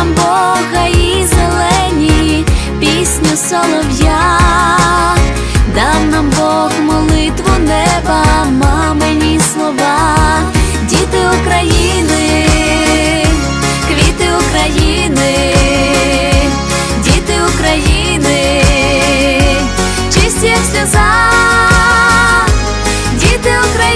нам Бога і зелені, пісню солов'я, дав нам Бог молитву неба, мамині слова, діти України, квіти України, діти України, чисті як сльоза, діти України.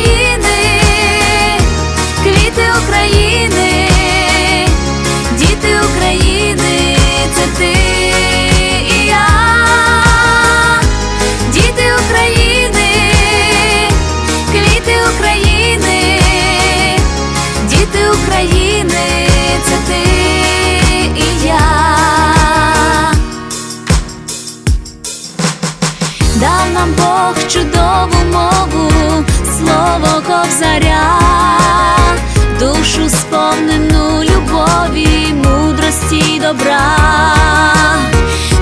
сповнену любові, мудрості, добра,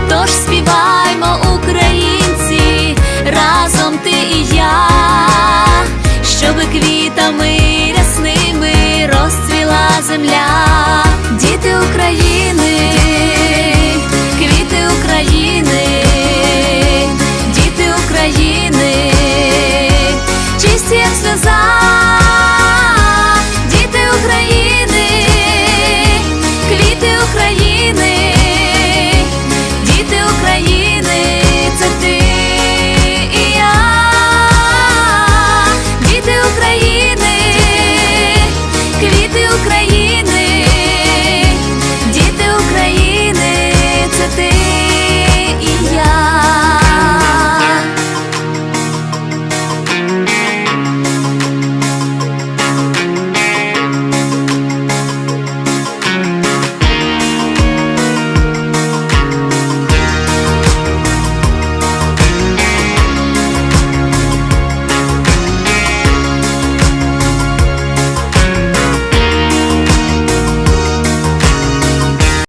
тож співаймо, українці, разом ти і я, щоб квітами рясними розцвіла земля, діти України, квіти України, діти України, чисті як сльоза.